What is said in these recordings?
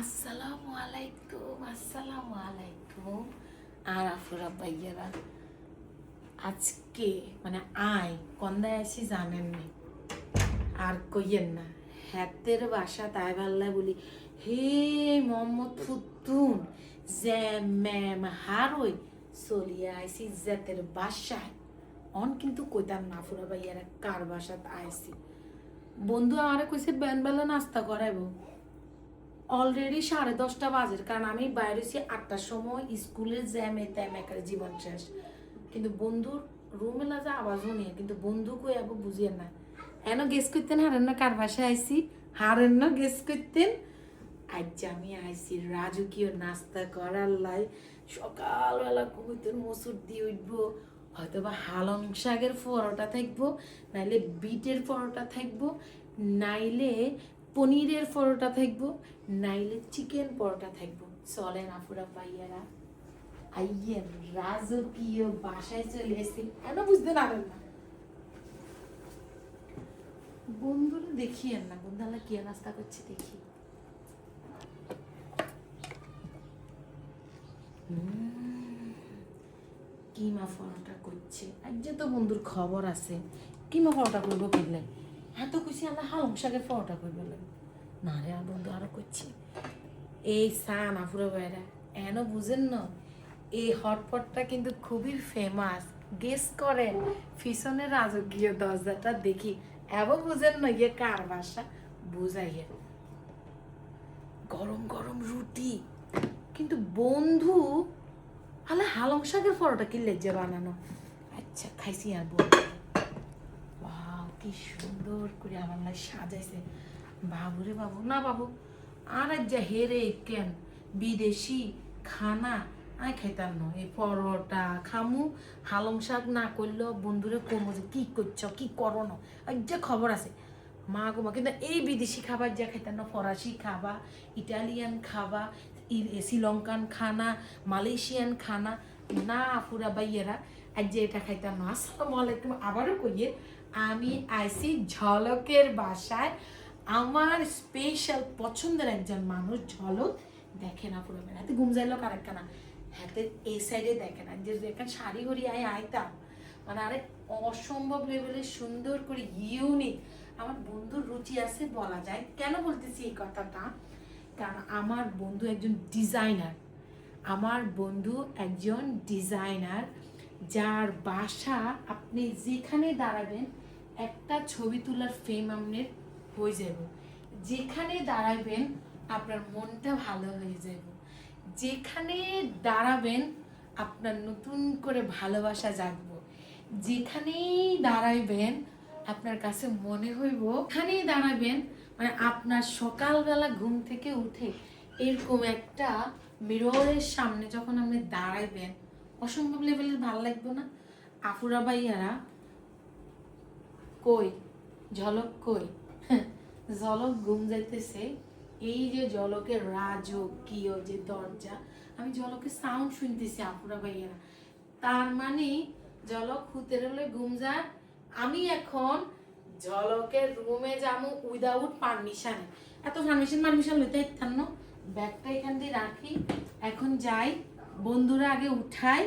আসসালামু আলাইকুম আসসালামু আলাইকুম। আর আফুরা ভাইয়ারা, আজকে মানে আয়, কন্দায় আসি জানেন নি আর কইয়েন না, হাতের বাসা তাই ভাল্লা বলি, হে মোহাম্মদ ফুতুন যে ম্যাম, হারই, চলিয়া আইসি জাতের বাসায়। অন কিন্তু কইতাম না ফুরা ভাইয়ারা কার বাসাত আইসি বন্ধু আমারে কইছে বেলা নাস্তা করাইবো। অলরেডি সাড়ে দশটা বাজের কারণ আমি বাইরে ছি আটটার সময়, স্কুলের জ্যামে ত্যামে করে জীবন শেষ। কিন্তু বন্ধুর রুমে না যা আওয়াজ নিয়ে কিন্তু বন্ধু কই আবু বুঝিয়ে না। এন গেস করতেন হারেন না কার বাসায় আইসি হারেন না গেস করতেন? আজ আমি আইসি রাজকীয় নাস্তা করার লাই। সকালবেলা কবিতর মসুর দিয়ে উঠবো হয়তো বা হালং শাকের পরোটা থাকব, নাইলে বিটের পরোটা থাকব, নাইলে পনিরের পরোটা থাকব নাইলে চিকেন পরোটা থাকব। চলেন আফুরা পাইয়ারা আইয়ের রাজকীয় বাসায় চলে এসেছি কেন বুঝতে পারেন না? বন্ধুরা দেখিয়েন না, বন্ধুরা কি নাস্তা করছে দেখি। কিমা পরোটা করছে। আজ তো বন্ধুর খবর আছে। কিমা পরোটা করব কিনলে হ্যাঁ তো খুশি আমরা হালং শাকের পরোটা করব না রে আর বন্ধু, আরও করছি। এই সান আফুরা ভাইরা, এন বুঝেন না, এই হটপটটা কিন্তু খুবই ফেমাস গেস করেন পিছনের রাজকীয় দরজাটা দেখি। এব বুঝেন না ইয়ে কার বাসা, বুঝাইয়ে। গরম গরম রুটি। কিন্তু বন্ধু, আলে হালং শাকের পরোটা কি লেজে বানানো? আচ্ছা খাইছি আর ওয়াও, কি সুন্দর করে আমার সাজাইছে। বাবু রে বাবু, না বাবু, আর যা হেরে কেন? বিদেশি খানা আই খাইতাম না। এই পরোটা খামু, হালং শাক না করলেও বন্ধুরে কমো যে কি করছ, কি করো না? যে খবর আছে। মা গো মা, কিন্তু এই বিদেশি খাবার যা খাইতাম না, ফরাসি খাবা, ইটালিয়ান খাবা শ্রীলঙ্কান খানা, মালয়েশিয়ান খানা, না পুরা বাইয়েরা আজ যে এটা খাইতাম না। আসসালামু আলাইকুম। আবারও কইয়ে, আমি আইসি ঝলকের বাসায় আমার স্পেশাল পছন্দের একজন মানুষ ঝলক দেখে না পুরো হাতে ঘুম যাইলো কারেক্ট না হাতে এই সাইডে দেখে না, যে দেখেন শাড়ি হরি আয় আইতাম মানে আরে অসম্ভব লেভেলের সুন্দর করে ইউনিক আমার বন্ধুর রুচি আছে বলা যায়। কেন বলতেছি এই কথাটা? কারণ আমার বন্ধু একজন ডিজাইনার আমার বন্ধু একজন ডিজাইনার যার বাসা আপনি যেখানে দাঁড়াবেন, একটা ছবি তোলার ফ্রেম আপনার হয়ে যাব। যেখানে দাঁড়াবেন, আপনার মনটা ভালো হয়ে যাব। যেখানে দাঁড়াবেন, আপনার নতুন করে ভালোবাসা জাগবো। যেখানেই দাঁড়াইবেন, আপনার কাছে মনে হইব এখানেই দাঁড়াবেন মানে আপনার সকালবেলা ঘুম থেকে উঠে এরকম একটা মিররের সামনে যখন আপনি দাঁড়াইবেন, অসম্ভব লেভেলের ভালো লাগবে না? আফুরা ভাইয়ারা, কই? ঝলক কই? ঝলক ঘুম যাইতেছে, এই যে জলকের রাজকীয় যে দরজা, আমি জলকের সাউন্ড শুনতেছি আপুরা ভাইয়ারা। তার মানে জলক হুতের হলে ঘুম যায় আমি এখন জলকের রুমে যাব উইদাউট পারমিশন এত পারমিশন পারমিশন লইতে ইত্যান্ন ব্যাগটা এখান দিয়ে রাখি, এখন যাই। বন্ধুরা আগে উঠাই।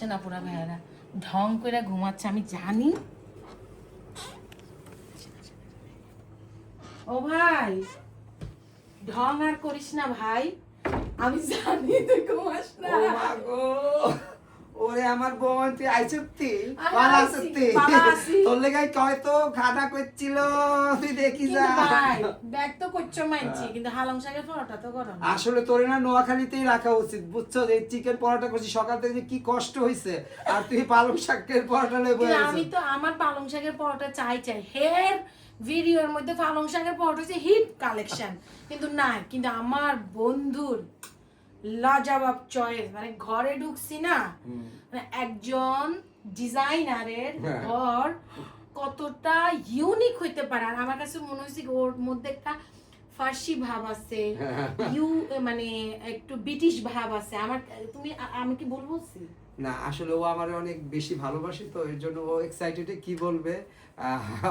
জানাপুরা ভাইয়ারা, ঢং করে ঘুমাচ্ছে, আমি জানি। ও ভাই ঢং আর করিস না ভাই। আমি জানি তুই ঘুমাস না। ওরে আমার বোন তুই। তোর লেগাই কয় তো খানা করছিল তুই দেখি যা। কিন্তু ব্যাগ তো করছ মানছি কিন্তু হালং শাকের পরোটা তো করো আসলে তোরে না নোয়াখালীতেই রাখা উচিত বুঝছ? চিকেন পরোটা করছি সকাল থেকে যে কি কষ্ট হইছে আর তুই পালং শাকের পরোটা কিন্তু আমি তো আমার পালং শাকের পরোটা চাই চাই। হের ভিডিওর মধ্যে পালং শাকের পরোটা হচ্ছে হিট কালেকশন। কিন্তু না কিন্তু আমার বন্ধুর লাজবাব চয়েস মানে ঘরে ঢুকছি না মানে একজন ডিজাইনারের হ্যাঁ। ঘর কতটা ইউনিক হইতে পারে আর আমার কাছে মনে হয়েছে ওর মধ্যে একটা ফার্সি ভাব আছে ইউ মানে একটু ব্রিটিশ ভাব আছে আমার তুমি আমি কি বলব? না আসলে ও আমার অনেক বেশি ভালোবাসে তো এর জন্য ও এক্সাইটেড কি বলবে?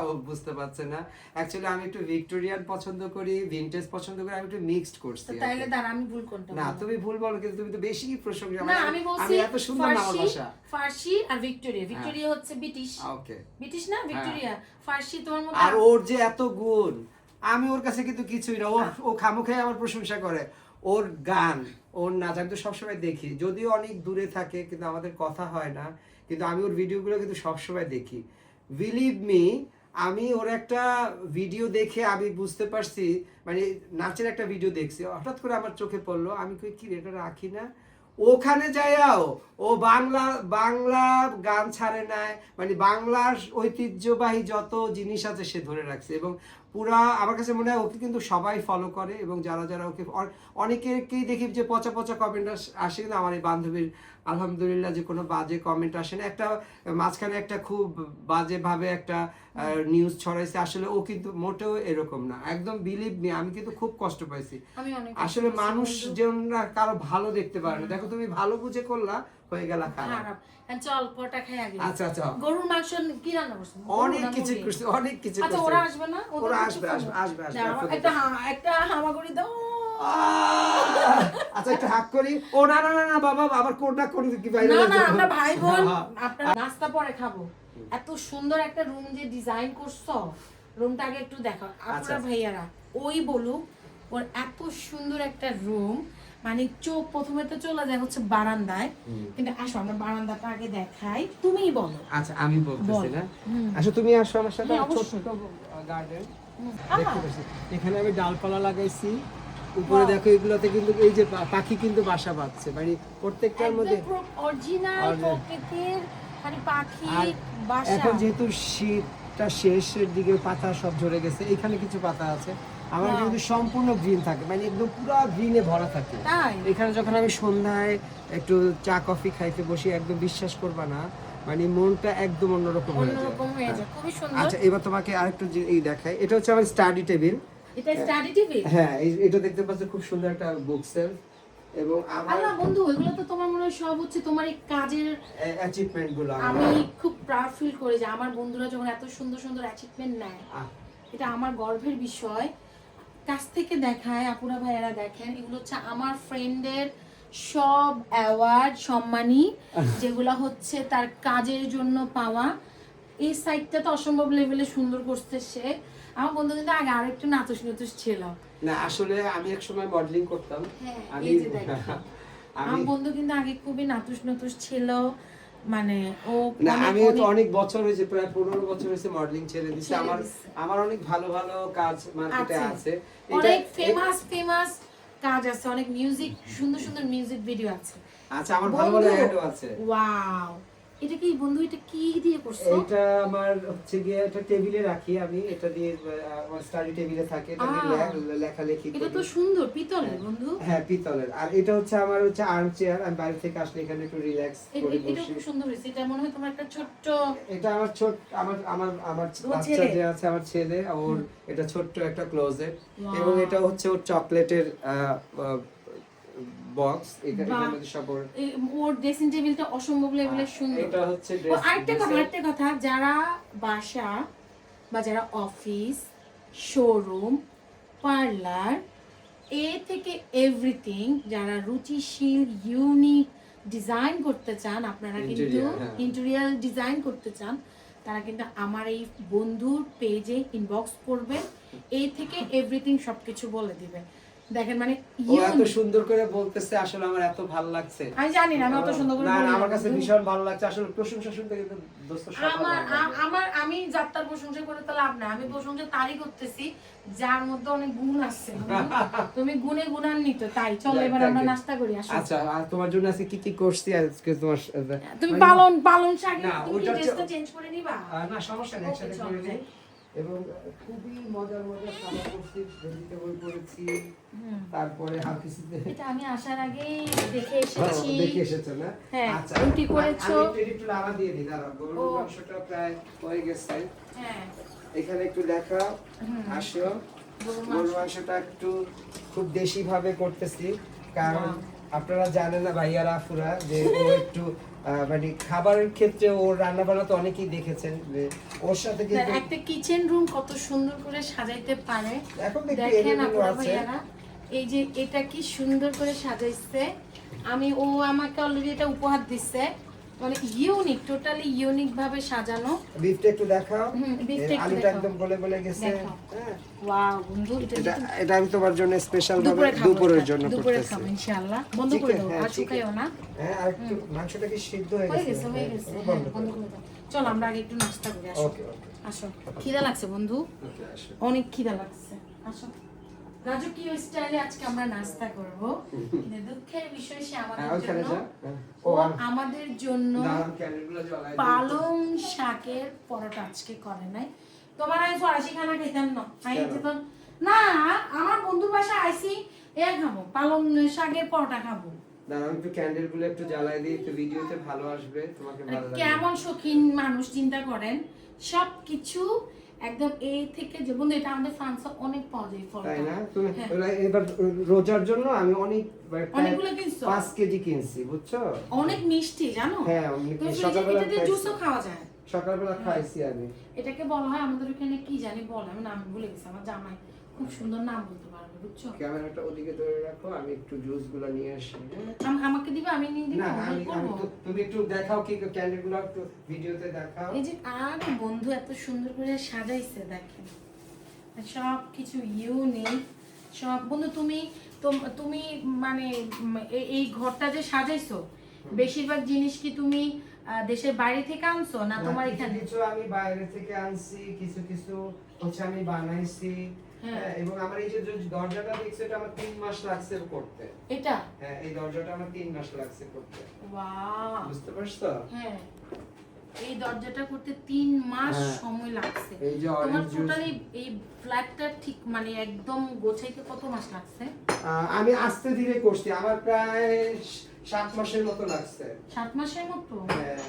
ও বুঝতে পারছে না। অ্যাকচুয়ালি আমি একটু ভিক্টোরিয়ান পছন্দ করি ভিনটেজ পছন্দ করি আমি একটু মিক্সড করছি তো আর তাইলে কি। দাঁড়া আমি ভুল কোনটা না তুমি ভুল বলো কিন্তু তুমি তো বেশি প্রশংসা না আমি বলছি এত সুন্দর না আমার ফার্সি ভাষা। ফার্সি আর ভিক্টোরিয়া ভিক্টোরিয়া হচ্ছে ব্রিটিশ ওকে ব্রিটিশ না? ভিক্টোরিয়া ফার্সি তোমার মতো আর ওর যে এত গুণ আমি ওর কাছে কিন্তু কিছুই না ও। ও খামুখাই আমার প্রশংসা করে। ওর গান, ওর নাচ আমি তো সবসময় দেখি। যদিও অনেক দূরে থাকে, কিন্তু আমাদের কথা হয় না। কিন্তু আমি ওর ভিডিওগুলো কিন্তু সবসময় দেখি। বিলিভ মি আমি ওর একটা ভিডিও দেখে আমি বুঝতে পারছি মানে নাচের একটা ভিডিও দেখছি। হঠাৎ করে আমার চোখে পড়ল, আমি কই, কি এটা রাখি না? ওখানে যাইয়াও ও বাংলা বাংলা গান ছাড়ে নাই। মানে বাংলার ঐতিহ্যবাহী যত জিনিস আছে সে ধরে রাখছে। এবং পুরা আমার কাছে মনে হয় ওকে কিন্তু সবাই ফলো করে এবং যারা যারা ওকে অনেকেরকেই দেখি যে পচা পচা কমেন্ট আসে কিন্তু আমার এই বান্ধবীর আলহামদুলিল্লাহ যে কোনো বাজে কমেন্ট আসে না। একটা মাঝখানে একটা খুব বাজে ভাবে একটা নিউজ ছড়াইছে। আসলে ও কিন্তু মোটেও এরকম না। একদম বিলিভ মি আমি কিন্তু খুব কষ্ট পাইছি। আসলে মানুষ। যেন কারও ভালো দেখতে পারে না। দেখো তুমি ভালো বুঝে করলা হয়ে গেল খারাপ। খারাপ। হ্যাঁ, চল পটা খাই আগে আচ্ছা আচ্ছা। গরুর মাংস কি রান্না করছ? অনেক কিছু মুরগি? অনেক কিছু আচ্ছা ওরা আসবে না? ওরা আসবে আসবে আসবে আসবে একটা একটা হামাগুড়ি দাও। আচ্ছা একটু হাক করি। ও না না না বাবা আবার কোনটা কোন কি বাইরে না না আমরা ভাই বোন হ্যাঁ। আপনার নাস্তা পরে খাব। এত সুন্দর একটা রুম যে ডিজাইন করছ রুমটা আগে একটু দেখো। আচ্ছা, আপনারা। ভাইয়ারা ওই বলুক ওর এত সুন্দর একটা রুম মানে চোখ প্রথমে তো চলে যায় হচ্ছে বারান্দায়। কিন্তু আসো আমরা বারান্দাটা আগে দেখাই। তুমিই বলো। আচ্ছা আমি বলতেছি না? হুম। আচ্ছা তুমি আসো আমার সাথে হ্যাঁ, ছোট্ট গার্ডেন পাচ্ছি। এখানে আমি ডালপালা লাগাইছি। উপরে দেখো এগুলোতে কিন্তু এই যে পাখি কিন্তু বাসা বাঁধছে। মানে প্রত্যেকটার মধ্যে অরিজিনাল প্রকৃতির মানে পাখি বাসা। এখন যেহেতু শীতটা শেষের দিকে পাতা সব ঝরে গেছে এখানে কিছু পাতা আছে। আমার কিন্তু সম্পূর্ণ গ্রিন থাকে মানে একদম পুরো গ্রিনে ভরা থাকে। এখানে যখন আমি সন্ধ্যায় একটু চা কফি খাইতে বসি একদম বিশ্বাস করবা না মানে মনটা একদম অন্যরকম হয়ে যায়। হ্যাঁ। আচ্ছা এবার তোমাকে আরেকটু এই দেখাই এটা হচ্ছে আমার স্টাডি টেবিল এটা স্টাডি টিভি হ্যাঁ এটা দেখতে পাচ্ছ খুব সুন্দর একটা বুক সেলফ এবং আমার আল্লাহ বন্ধু এগুলো তো তোমার মনে হয় সব হচ্ছে তোমার এই কাজের অ্যাচিভমেন্টগুলো আমি খুব প্রাউড ফিল করি যে আমার বন্ধুরা যখন এত সুন্দর সুন্দর অ্যাচিভমেন্ট নেয় এটা আমার গর্বের বিষয়। কাছ থেকে দেখায় আপুরা ভাইয়েরা দেখেন এগুলো হচ্ছে আমার ফ্রেন্ডের সব অ্যাওয়ার্ড সম্মানী যেগুলো হচ্ছে তার কাজের জন্য পাওয়া। এই সাইডটা তো অসম্ভব লেভেলে সুন্দর করছে সে। আমার বন্ধু কিন্তু আগে আরেকটু নাতুস নাতুস ছিল। না আসলে আমি এক সময় মডেলিং করতাম। হ্যাঁ আমি আমার বন্ধু কিন্তু আগে খুবই নাতুস নাতুস ছিল। মানে ও না আমি তো অনেক- বছর হয়েছে প্রায় পনেরো বছর হয়েছে মডেলিং ছেড়ে দিছি। আমার আমার অনেক ভালো ভালো কাজ মার্কেটে আছে। আছে। অনেক ফেমাস ফেমাস কাজ আছে অনেক মিউজিক সুন্দর সুন্দর মিউজিক ভিডিও আছে। আচ্ছা আমার ভালো ভালো অ্যাডও আছে। ওয়াও এটা কি বন্ধু এটা কি দিয়ে করছ? এটা আমার হচ্ছে গিয়ে একটা টেবিলে রাখি আমি এটা দিয়ে আমার স্টাডি টেবিলে থাকে এটা দিয়ে লেখালেখি এটা তো সুন্দর পিতলের বন্ধু। হ্যাঁ পিতলের। আর এটা হচ্ছে আমার হচ্ছে আর্ম চেয়ার আমি বাইরে থেকে আসলে এখানে একটু রিল্যাক্স করে এ- এটা খুব সুন্দর হয়েছে এটা মনে হয় তোমার একটা ছোট্ট এটা আমার ছোট আমার আমার আমার বাচ্চা ছেলে? যে আছে আমার ছেলে ওর এটা ছোট্ট একটা ক্লোজেট এবং এটা হচ্ছে ওর চকলেটের বক্স এটা এটার মধ্যে সব ওর ড্রেসিং টেবিলটা অসম্ভব লেভেলের সুন্দর এটা হচ্ছে আরেকটা কথা আরেকটা কথা যারা বাসা বা যারা অফিস শোরুম পার্লার এ থেকে এভরিথিং যারা রুচিশীল ইউনিক ডিজাইন করতে চান আপনারা কিন্তু হ্যাঁ। ডিজাইন করতে চান তারা কিন্তু আমার এই বন্ধুর পেজে ইনবক্স করবেন এ থেকে এভরিথিং সবকিছু বলে দিবে দেখেন মানে ও এত সুন্দর করে বলতেছে আসলে আমার এত ভালো লাগছে। আমি জানি না আমি অত সুন্দর করে না আমার কাছে ভীষণ ভালো লাগছে। আসলে প্রশংসা শুনতে কিন্তু দোস্ত আমার আমার আমি যাত্রার প্রশংসা করে তো লাভ নাই। আমি প্রশংসা তারই করতেছি যার মধ্যে অনেক গুণ আছে তুমি গুণে গুণান্বিত তাই। চলো এবার আমরা নাস্তা করি আসো। আচ্ছা আর তোমার জন্য আজকে কি কি করছি আজকে তোমার তুমি পালন পালন শাক তুমি ড্রেসটা চেঞ্জ করে নিবা? না সমস্যা নেই একসাথে করে নিই। এবং খুবই মজার মজার খাবার করছি ভেজিটেবল করেছি। তারপরে হাফিসিতে এটা আমি আসার আগে দেখে এসেছি। দেখে এসেছ না? হ্যাঁ, আচ্ছা রুটি করেছ। আমি একটু লাভা দিয়ে দিই দাঁড়াও গরুর মাংসটা প্রায় হয়ে গেছে। হ্যাঁ। এখানে একটু লেখা আসো। গরুর মাংসটা একটু খুব দেশি ভাবে করতেছি কারণ. আপনারা জানেন না ভাইয়ারা আফুরা যে ও একটু মানে খাবারের ক্ষেত্রে ওর রান্না বান্না তো অনেকেই দেখেছেন যে ওর সাথে কিন্তু একটা কিচেন রুম কত সুন্দর করে সাজাইতে পারে। এখন দেখেন আপনারা ভাইয়ারা এই যে এটা কি সুন্দর করে সাজাইছে। আমি ও আমাকে অলরেডি এটা উপহার দিচ্ছে মানে ইউনিক টোটালি ইউনিক ভাবে সাজানো। বিফটা একটু দেখাও। এর একটু দেখাও। একদম গলে গলে গেছে। হ্যাঁ। ওয়াও বন্ধু এটা এটা আমি তোমার জন্য স্পেশাল ভাবে দুপুরের। জন্য দুপুরে খাব ইনশাআল্লাহ। বন্ধ করে দাও হ্যাঁ, আর। শুকাইও না। হ্যাঁ আর একটু মাংসটা কি সিদ্ধ হয়ে গেছে? গেছে হয়ে গেছে। হ্যাঁ, হ্যাঁ বন্ধ বন্ধ করে দাও। চল আমরা আগে একটু নাস্তা করি আসো। ওকে ওকে। আসো। খিদা লাগছে বন্ধু? অনেক খিদা লাগছে। আসো। রাজকীয় স্টাইলে আজকে আমরা নাস্তা করব। কিন্তু দুঃখের বিষয় সে আমাদের জন্য হ্যাঁ। ও ও আমাদের জন্য। পালং শাকের পরোটা আজকে করে নাই। তোমার আমি ফরাসি খানা খেতাম না। আমি? খেতাম না আমার বন্ধুর বাসায় আইসি এ খাব পালং শাকের পরোটা খাব। দাঁড়াও আমি একটু জ্বালাই দিই একটু ভিডিওতে ভালো আসবে তোমাকে মানে ভালো লাগবে। কেমন শৌখিন মানুষ চিন্তা করেন সব কিছু একদম এই থেকে যে বন্ধু এটা আমাদের ফ্রান্সে অনেক পাওয়া যায় ফলটা তাই না? তুমি হ্যাঁ। এবার রোজার জন্য আমি অনেক অনেকগুলো কিনছো? 5 কেজি কিনছি বুঝছ? অনেক মিষ্টি জানো? হ্যাঁ, অনেক সকালবেলা জুসও খাওয়া যায়। সকালবেলা খাইছি আমি। এটাকে বলা হয় আমাদের ওখানে কি জানি বলে আমি নাম ভুলে গেছি আমার জামাই। খুব সুন্দর নাম বলতে বুঝছ? ক্যামেরাটা ওদিকে ধরে রাখো আমি একটু নিয়ে আসি হ্যাঁ? আমাকে দিবে? আমি নিয়ে দিব আমি করব। তুমি একটু দেখাও কি একটু ভিডিওতে দেখাও। এই যে আর বন্ধু এত সুন্দর করে সাজাইছে দেখেন। সব কিছু ইউনিক। সব বন্ধু তুমি তুমি মানে এই ঘরটা যে সাজাইছো বেশিরভাগ জিনিস কি তুমি দেশের বাইরে থেকে আনছো না না, তোমার এখানে? কিছু আমি বাইরে থেকে আনছি কিছু কিছু হচ্ছে আমি বানাইছি। হ্যাঁ। হ্যাঁ, এবং আমার এই যে দরজাটা দেখছ এটা আমার তিন মাস লাগছে করতে। এটা? হ্যাঁ এই দরজাটা আমার তিন মাস লাগছে করতে। ওয়াও। বুঝতে পারছ? হ্যাঁ। এই দরজাটা করতে তিন মাস হ্যাঁ। সময় লাগছে। এই যে তোমার টোটালি এই ফ্ল্যাটটা ঠিক মানে একদম গোছাইতে কত মাস লাগছে? আমি আস্তে ধীরে করছি। আমার প্রায় সাত মাসের মতো লাগছে। সাত মাসের মতো? হ্যাঁ।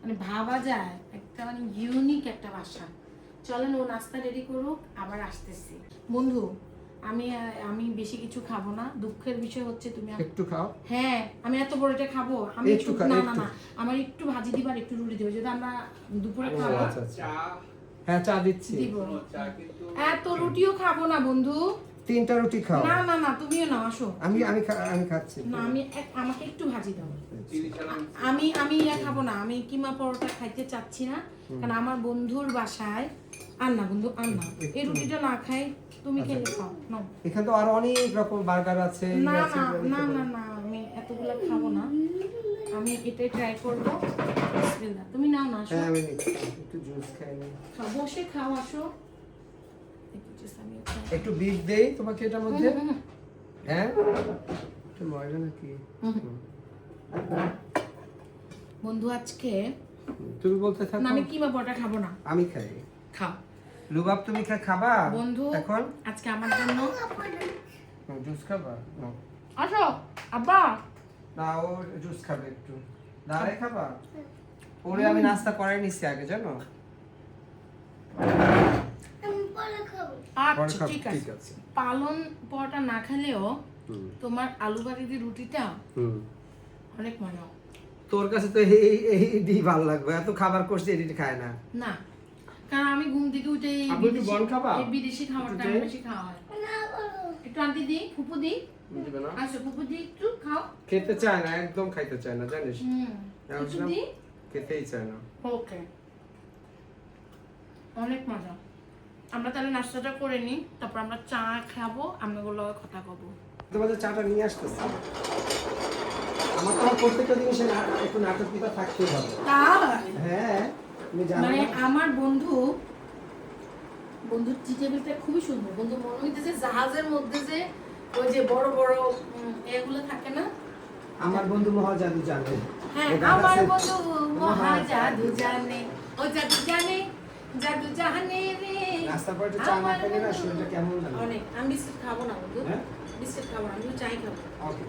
মানে ভাবা যায় একটা মানে ইউনিক একটা বাসা। চলেন ও নাস্তা রেডি করুক আবার আসতেছি। বন্ধু আমি আমি বেশি কিছু খাব না। দুঃখের বিষয় হচ্ছে তুমি একটু খাও। হ্যাঁ আমি এত বড়টা খাব। আমি একটু না না না আমার একটু ভাজি দিবার আর একটু রুটি দিবে যদি আমরা দুপুরে ও, খাব আচ্ছা, আচ্ছা। হ্যাঁ চা দিচ্ছি। দিব। এত রুটিও খাব না বন্ধু। তিনটা রুটি খাও। না না না তুমিও না আসো। আমি আমি আমি খাচ্ছি। না আমি আমাকে একটু ভাজি দাও। আমি আমি ইয়া খাব না আমি কিমা পরোটা খাইতে চাচ্ছি না কারণ আমার বন্ধুর বাসায় আর না বন্ধু আর না এই রুটিটা না খাই তুমি আচ্ছা। খেলে খাও নাও। এখানে তো আরও অনেক রকম বার্গার আছে না না না না না আমি এতগুলো খাব না। আমি এটাই ট্রাই করব। তুমি নাও না আসো। হ্যাঁ আমি একটু জুস খাই নি। বসে খাও আসো। একটু just আমি একটু বিট দেই তোমাকে এটার মধ্যে? হ্যাঁ? একটু ময়দা নাকি। বন্ধু আজকে তুমি বলতে থাকো। আমি কিমা পরোটা খাব না। আমি খাই। খাও। লুবাব তুমি খা খাবা বন্ধু এখন? আজকে আমার জন্য জুস খাবা? আসো আব্বা। না ও জুস খাবে একটু। দাঁড়ায় খাবা? ওরে আমি নাস্তা করাই নিচ্ছি আগে জানো? আচ্ছা ঠিক আছে। পালন পরোটা না খেলেও তোমার আলু ভাজি দিয়ে রুটিটা অনেক মজা। তোর কাছে তো এই এই ভালো লাগবে। এত খাবার করছে এটি খায় না। না কারণ আমি ঘুম থেকে উঠে একটু খাবা? এই বিদেশি খাবারটা আমি বেশি খাওয়া হয়। একটু আন্টি দি ফুপু দি। আসো ফুপু দি একটু খাও। খেতে চায় না একদম খাইতে চায় না জানিস? হুম। খেতেই চায় না। ওকে। অনেক মজা। আমরা তাহলে নাস্তাটা করে নিই তারপর আমরা চা খাব আমি ওগুলো কথা কব তোমাদের চাটা নিয়ে আসতেছি। আমার তো প্রত্যেকটা জিনিসে না- একটু নাটকীয়তা থাকতেই হবে। হ্যাঁ মানে আমার বন্ধু বন্ধুর টি টেবিলটা খুবই সুন্দর। বন্ধু মনে হইতেছে জাহাজের মধ্যে যে ওই যে বড় বড় এগুলো থাকে না? আমার বন্ধু মহাজাদু জানে। হ্যাঁ আমার বন্ধু মহা জাদু জানে। ও জাদু জানে। জাদু জানে রে। পরে চা না খেলে না শরীরটা কেমন লাগে? অনেক। আমি বিস্কুট খাব না বন্ধু। হ্যাঁ? বিস্কুট খাব না আমি চাই খাব। ওকে।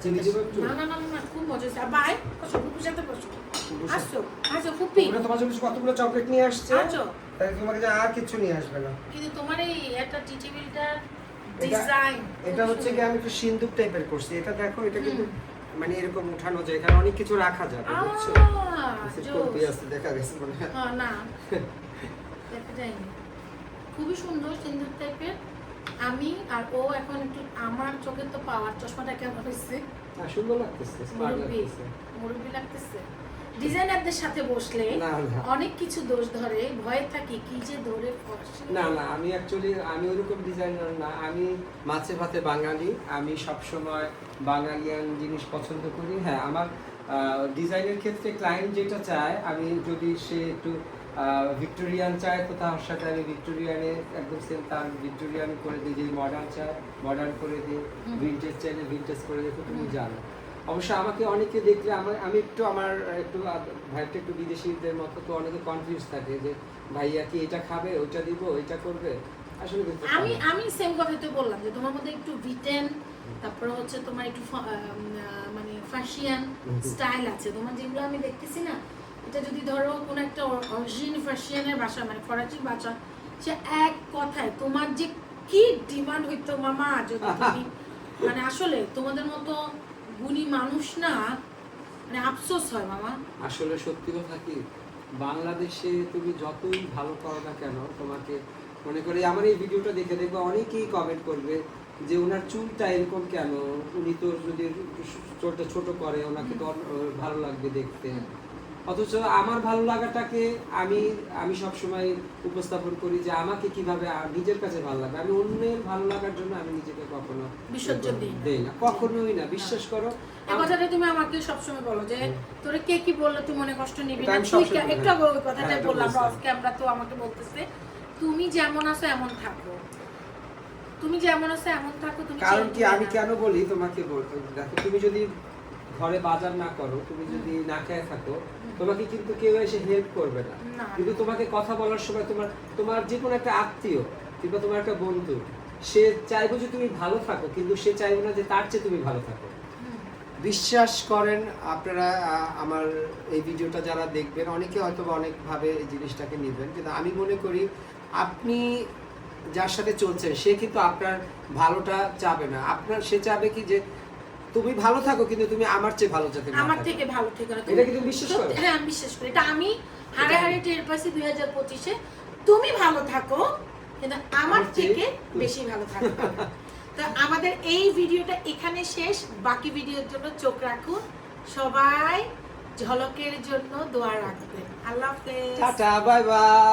চিনি দেবো একটু? না না না না খুব মজা হয়েছে। বাই বসো ফুপির সাথে বসো। ফুপির আসো আসো ফুপি। ওরা তোমার জন্য কতগুলো চকলেট নিয়ে আসছে? আসো। তাই তোমাকে যে আর কিছু নিয়ে আসবে না। কিন্তু তোমার এই একটা টি ডিজাইন এটা হচ্ছে কি আমি একটু সিন্দুক টাইপের করছি। এটা দেখো এটা কিন্তু মানে এরকম উঠানো যায় এখানে অনেক কিছু রাখা যাবে বুঝছ? কপি আছে দেখা গেছে মনে হয়। হ্যাঁ না দেখা যায়নি খুবই সুন্দর সিন্দুর টাইপের আমি আর ও এখন একটু আমার চোখে তো পাওয়ার চশমাটা কেমন হয়েছে? না সুন্দর লাগতেছে মুরব্বী মুরব্বী লাগতেছে। ডিজাইনারদের সাথে বসলে অনেক কিছু দোষ ধরে ভয়ে থাকি কি যে ধরে না না আমি অ্যাকচুয়ালি আমি ওরকম ডিজাইনার না। আমি মাছে ভাতে বাঙালি আমি সবসময় বাঙালিয়ান জিনিস পছন্দ করি। হ্যাঁ আমার ডিজাইনের ক্ষেত্রে ক্লায়েন্ট যেটা চায় আমি যদি সে একটু ভিক্টোরিয়ান চায় তো তার সাথে আমি ভিক্টোরিয়ানে একদম সেম তার ভিক্টোরিয়ান করে দিই যদি মডার্ন চায় মডার্ন করে দিই ভিন্টেজ চাইলে ভিন্টেজ করে দেখো তুমি জানো। অবশ্য আমাকে অনেকে দেখলে আমার আমি একটু আমার একটু ভাইটা একটু বিদেশিদের মতো তো অনেকে কনফিউজ থাকে যে ভাইয়া কি এটা খাবে ওইটা দিব ওইটা করবে? আসলে আমি আমি সেম কথাই তো বললাম যে তোমার মধ্যে একটু ভিটেন তারপরে হচ্ছে তোমার একটু মানে ফার্সিয়ান স্টাইল আছে। তোমার যেগুলো আমি দেখতেছি না এটা যদি ধরো কোনো একটা অরিজিন ফার্সিয়ানের ভাষা মানে ফরাসি ভাষা সে এক কথায় তোমার যে কি ডিমান্ড হইতো মামা যদি তুমি মানে আসলে তোমাদের মতো গুণী মানুষ না মানে আফসোস হয় মামা। আসলে সত্যি কথা কি বাংলাদেশে তুমি যতই ভালো করো না কেন তোমাকে মনে করি আমার এই ভিডিওটা দেখে দেখবে অনেকেই কমেন্ট করবে যে ওনার চুলটা এরকম কেন? উনি তো যদি চুলটা ছোট করে ওনাকে তো ভালো লাগবে দেখতে। অথচ আমার ভালো লাগাটাকে আমি আমি সবসময় উপস্থাপন করি যে আমাকে কীভাবে নিজের কাছে ভালো লাগে আমি অন্যের ভালো লাগার জন্য আমি নিজেকে কখনো বিসর্জন দিই না। কখনোই না। বিশ্বাস করো এই কথাটা তুমি আমাকে সবসময় বলো যে তোরে কে কি বলল তুই মনে কষ্ট নিবি এটা না? তুই একটু আগে ওই কথাটা হ্যাঁ, বললাম অফ ক্যামেরা তো আমাকে বলতেছে তুমি যেমন আছো এমন থাকো। তুমি যেমন আছো এমন থাকো তুমি কারণ কি আমি কেন বলি তোমাকে বলতে দেখো তুমি যদি ঘরে বাজার না করো তুমি যদি না খেয়ে থাকো তোমাকে কিন্তু কেউ এসে হেল্প করবে না। কিন্তু তোমাকে কথা বলার সময় তোমার তোমার যে কোনো একটা আত্মীয় কিংবা তোমার একটা বন্ধু সে চাইব যে তুমি ভালো থাকো কিন্তু সে চাইব না যে তার চেয়ে তুমি ভালো থাকো। বিশ্বাস করেন আপনারা আহ, আমার এই ভিডিওটা যারা দেখবেন অনেকে হয়তো বা অনেকভাবে এই জিনিসটাকে নেবেন। কিন্তু আমি মনে করি আপনি যার সাথে চলছেন সে কিন্তু আপনার ভালোটা চাবে না। আপনার সে চাবে কি যে তুমি ভালো থাকো কিন্তু তুমি আমার চেয়ে ভালো না আমার থেকে। ভালো থেকে না এটা কি তুমি বিশ্বাস করো? হ্যাঁ আমি বিশ্বাস করি। এটা আমি হারে হারে টের পাইছি দুই হাজার পঁচিশে। তুমি ভালো থাকো কিন্তু আমার থেকে বেশি ভালো থাকো। তো আমাদের এই ভিডিওটা এখানে শেষ। বাকি ভিডিওর জন্য চোখ রাখুন। সবাই ঝলকের জন্য দোয়া রাখবেন। আল্লাহ হাফেজ। Tata bye bye.